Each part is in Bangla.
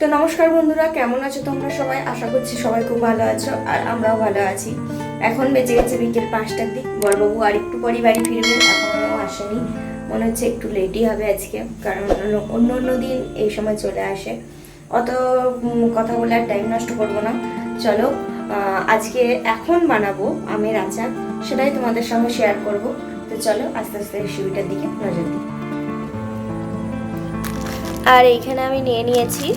তো নমস্কার বন্ধুরা, কেমন আছো তোমরা সবাই? আশা করছি সবাই খুব ভালো আছো আর আমরাও ভালো আছি। এখন বেজে গেছে বিকেল পাঁচটার দিক। বড়বাবু আর একটু পরই বাড়ি ফিরবে এখনও আসেনি। মনে হচ্ছে একটু লেটই হবে আজকে, কারণ অন্য- অন্য দিন এই সময় চলে আসে। অত কথা বলে আর টাইম নষ্ট করব না। চলো আজকে এখন বানাবো আমের আচার, সেটাই তোমাদের সঙ্গে শেয়ার করব। তো চলো, আস্তে আস্তে রেসিপিটার দিকে, নজর দিই। আর এইখানে আমি নিয়ে নিয়েছি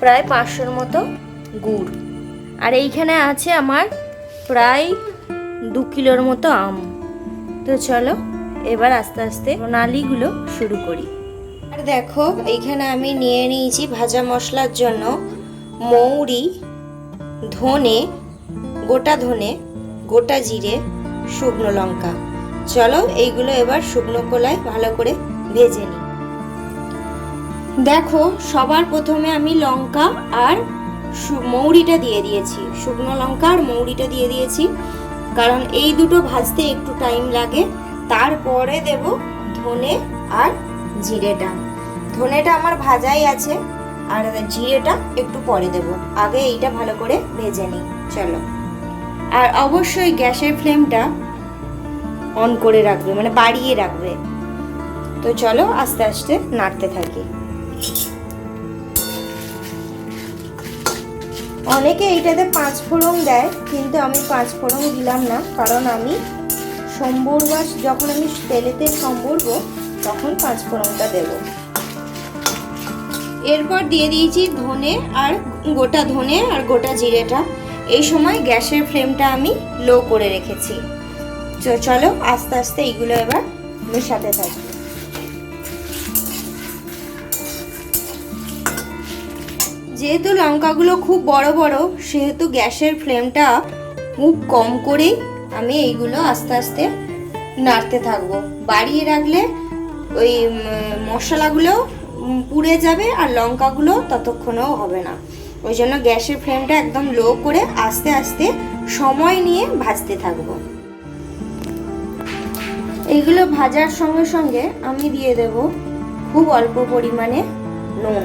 প্রায় পাঁচশোর মতো গুড়। আর এইখানে আছে আমার প্রায় দু কিলোর মতো আম। তো চলো, এবার আস্তে আস্তে প্রণালীগুলো শুরু করি। আর দেখো, এইখানে আমি নিয়ে নিয়েছি ভাজা মশলার জন্য মৌরি, ধনে, গোটা ধনে, গোটা জিরে, শুকনো লঙ্কা। চলো, এইগুলো এবার শুকনো কলায় ভালো করে ভেজে নিই। দেখো, সবার প্রথমে আমি লঙ্কা আর মৌরিটা দিয়ে দিয়েছি। শুকনো লঙ্কা আর মৌরিটা দিয়ে দিয়েছি। কারণ এই দুটো ভাজতে একটু টাইম লাগে। তারপরে দেব ধনে আর জিরেটা। ধনেটা আমার ভাজাই আছে। আর জিরেটা একটু পরে দেব। আগে এইটা ভালো করে ভেজে নিই। চলো। আর অবশ্যই গ্যাসের ফ্লেমটা অন করে রাখবে মানে বাড়িয়ে রাখবে। তো চলো আস্তে আস্তে নাড়তে থাকি। অনেকে এইটাতে পাঁচ ফোড়ন দেয়, কিন্তু আমি পাঁচ ফোড়ন দিলাম না, কারণ আমি সম্বর বা যখন আমি তেলেতে সম্বরব, তখন পাঁচ ফোড়নটা দেব। এরপর দিয়ে দিয়েছি ধনে আর গোটা ধনে আর গোটা জিরেটা। এই সময় গ্যাসের ফ্লেমটা আমি লো করে রেখেছি। চলো আস্তে আস্তে এইগুলো এবার মেশাতে থাকি যেহেতু লঙ্কাগুলো খুব বড় বড়, সেহেতু গ্যাসের ফ্লেমটা খুব কম করেই আমি এইগুলো আস্তে আস্তে নাড়তে থাকব। বাড়িয়ে রাখলে ওই মশলাগুলো পুড়ে যাবে আর লঙ্কাগুলো ততক্ষণেও হবে না। ওই জন্য গ্যাসের ফ্লেমটা একদম লো করে আস্তে আস্তে সময় নিয়ে ভাজতে থাকব। এইগুলো ভাজার সঙ্গে সঙ্গে আমি দিয়ে দেব খুব অল্প পরিমাণে নুন।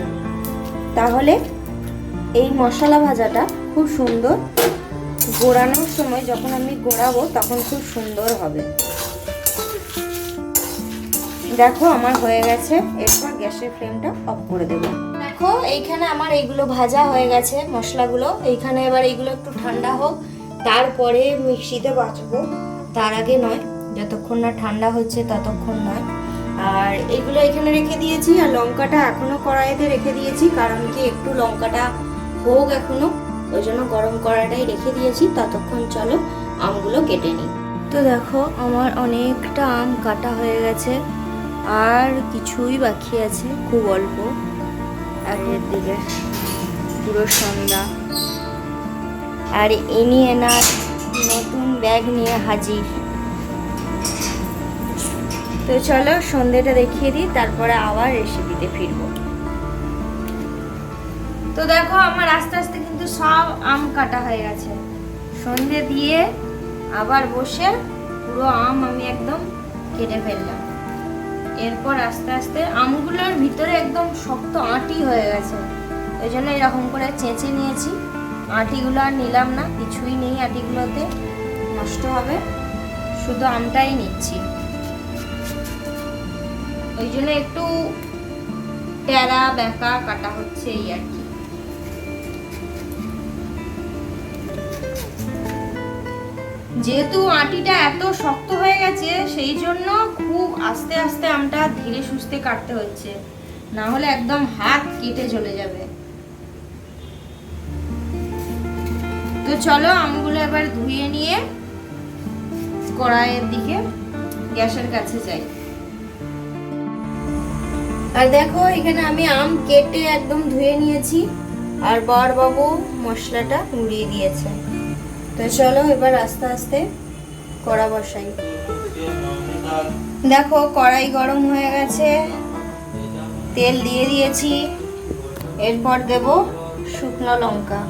তাহলে এই মশলা ভাজাটা খুব সুন্দর। গোড়ানোর সময় যখন আমি গোড়াবো তখন খুব সুন্দর হবে। দেখো আমার হয়ে গেছে, এরপর গ্যাসের ফ্লেমটা অফ করে দেবো। দেখো এইখানে আমার এইগুলো ভাজা হয়ে গেছে মশলাগুলো। এইখানে এবার এইগুলো একটু ঠান্ডা হোক, তারপরে মিক্সিতে বাঁচবো তার আগে নয়, যতক্ষণ না ঠান্ডা হচ্ছে ততক্ষণ নয়। আর এগুলো এখানে রেখে দিয়েছি, আর লঙ্কাটা এখনও কড়াইতে রেখে দিয়েছি, কারণ কি একটু লঙ্কাটা হোক এখনও। ওই জন্য গরম করাটাই রেখে দিয়েছি। ততক্ষণ চলো আমগুলো কেটে নিই। তো দেখো, আমার অনেকটা আম কাটা হয়ে গেছে। আর কিছুই বাকি আছে, খুব অল্প। আগের দিকে পুরো সন্ধ্যা। আর এ নিয়ে এনার নতুন ব্যাগ নিয়ে হাজির। তো চলো, সন্ধ্যেটা দেখিয়ে দিই, তারপরে আবার রেসিপিতে ফিরবো। তো দেখো আমার আস্তে আস্তে কিন্তু সব আম কাটা হয়ে গেছে। সন্ধে দিয়ে আবার বসে পুরো আম আমি একদম কেটে ফেললাম। এরপর আস্তে আস্তে আমগুলোর ভিতরে একদম শক্ত আঁটি হয়ে গেছে। ওই জন্য এরকম করে চেঁচে নিয়েছি। আঁটিগুলো আর নিলাম না, কিছুই নেই আঁটিগুলোতে, নষ্ট হবে। শুধু আমটাই নিচ্ছি। ওই জন্য একটু টেরা বেঁকা কাটা হচ্ছে এই আর কি। যেহেতু আটিটা এত শক্ত হয়ে গেছে, সেই জন্য খুব আস্তে আস্তে আমটা ধীরে সুস্থে কাটতে হচ্ছে। না হলে একদম হাত কেটে চলে যাবে। তো চলো আমগুলো এবার ধুয়ে নিয়ে কড়াইয়ের দিকে গ্যাসের কাছে যাই। আর দেখো, এখানে আমি আম কেটে একদম ধুয়ে নিয়েছি। আর বর বাবু মশলাটা মুড়িয়ে দিয়েছে। তো চলো এবার আস্তে আস্তে কড়া বসাই। দেখো কড়াই গরম হয়ে গেছে। তেল দিয়ে দিয়েছি। এরপর দেব শুকনো লঙ্কা।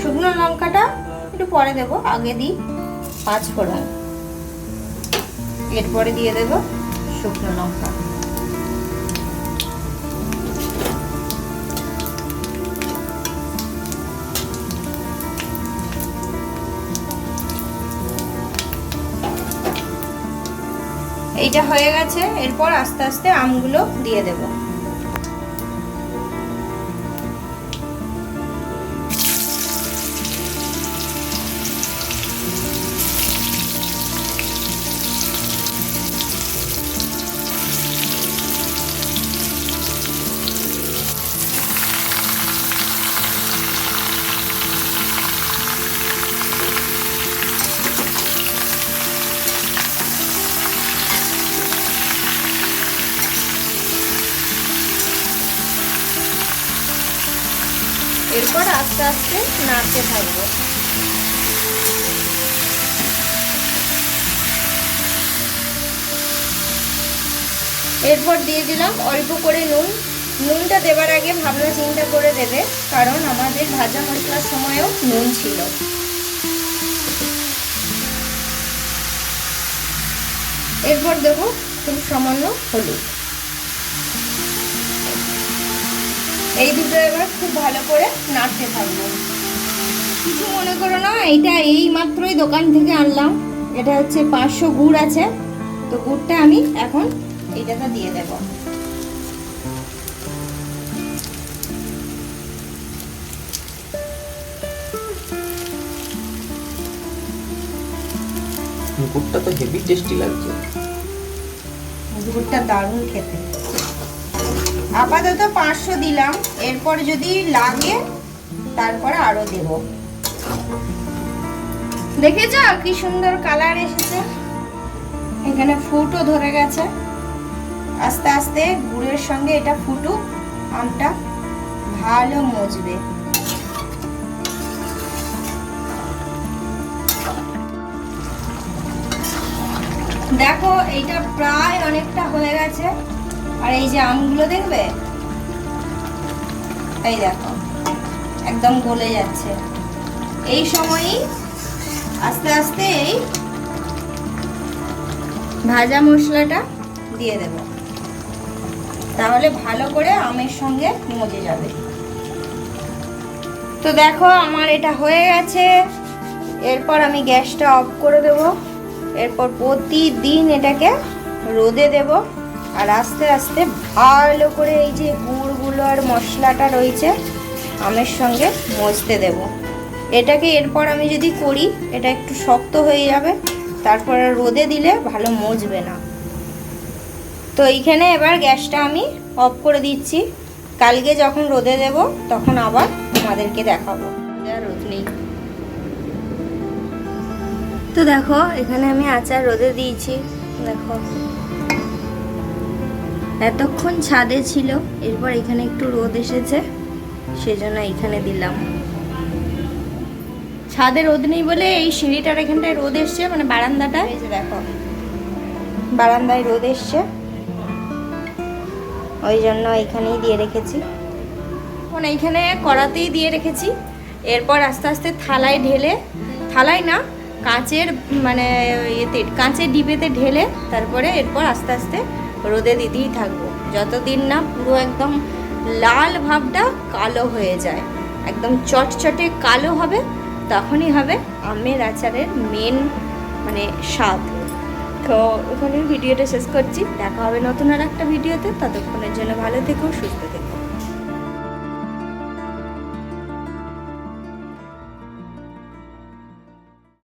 শুকনো লঙ্কাটা একটু পরে দেব, আগে দিই পাঁচ ফোড়ন। এরপরে দিয়ে দেব শুকনো লঙ্কা। এইটা হয়ে গেছে এরপর আস্তে আস্তে আমগুলো দিয়ে দেব। এরপর আস্তে আস্তে নাড়তে থাকব। এরপর দিয়ে দিলাম অল্প করে নুন। নুনটা দেবার আগে ভাবনা চিন্তা করে দেবে, কারণ আমাদের ভাজা মশলার সময়ও নুন ছিল। এরপর দেবো খুব সামান্য হলুদ। এই দুটো এবার খুব ভালো করে নাড়তে থাকব। কিছু মনে করো না এইটা এই মাত্রই দোকান থেকে আনলাম। এটা হচ্ছে পাঁচশো গুড় আছে। তো গুড়টা আমি এখন এইটাতে দিয়ে দেব। মুকুটটা তো হেভি টেস্টি লাগছে। গুড়টা দারুণ খেতে। আপাতত পাঁচশো দিলাম। এরপর যদি লাগে, তারপরে আরও দেব। দেখেছ কি সুন্দর কালার এসেছে? এখানে ফুটও ধরে গেছে। আস্তে আস্তে গুড়ের সঙ্গে এটা ফুটুক, আমটা ভালো মজবে। দেখো এইটা প্রায় অনেকটা হয়ে গেছে। আর এই যে আমগুলো দেখবে? এই দেখো, একদম গলে যাচ্ছে। এই সময়ই আস্তে আস্তে এই ভাজা মশলাটা দিয়ে দেব। তাহলে ভালো করে আমের সঙ্গে মজে যাবে। তো দেখো, আমার এটা হয়ে গেছে। এরপর আমি গ্যাসটা অফ করে দেব। এরপর প্রতিদিন এটাকে রোদে দেব। আর আস্তে আস্তে ভালো করে এই যে গুড়গুলো আর মশলাটা রয়েছে, আমের সঙ্গে মজতে দেব। এটাকে এরপর আমি যদি করি, এটা একটু শক্ত হয়ে যাবে, তারপরে রোদে দিলে ভালো মজবে না। তো এইখানে এবার গ্যাসটা আমি অফ করে দিচ্ছি। কালকে যখন রোদে দেব, তখন আবার তোমাদেরকে দেখাবো। রোদ নেই। তো দেখো, এখানে আমি আচার রোদে দিয়েছি। দেখো। এতক্ষণ ছাদে ছিল, এরপর এখানে একটু রোদ এসেছে, সেজন্য এখানে দিলাম। ছাদে রোদ নেই বলে এই সিঁড়িটার এখানটায় রোদ এসছে মানে বারান্দাটা এই যে দেখো, বারান্দায় রোদ এসছে। ওই জন্য এখানেই দিয়ে রেখেছি। এখন এইখানে কড়াতেই দিয়ে রেখেছি। এরপর আস্তে আস্তে থালায় ঢেলে, থালায় না, কাঁচের মানে ইয়েতে, কাঁচের ডিবেতে ঢেলে, তারপরে এরপর আস্তে আস্তে রোদে দিতেই থাকব। যতদিন না পুরো একদম লাল ভাবটা কালো হয়ে যায়, একদম চটচটে কালো হবে, তখনই হবে আমের আচারের মেন মানে স্বাদ। তো ওখানে ভিডিওটা শেষ করছি, দেখা হবে নতুন আর একটা ভিডিওতে, ততক্ষণের জন্য ভালো থেকো, সুস্থ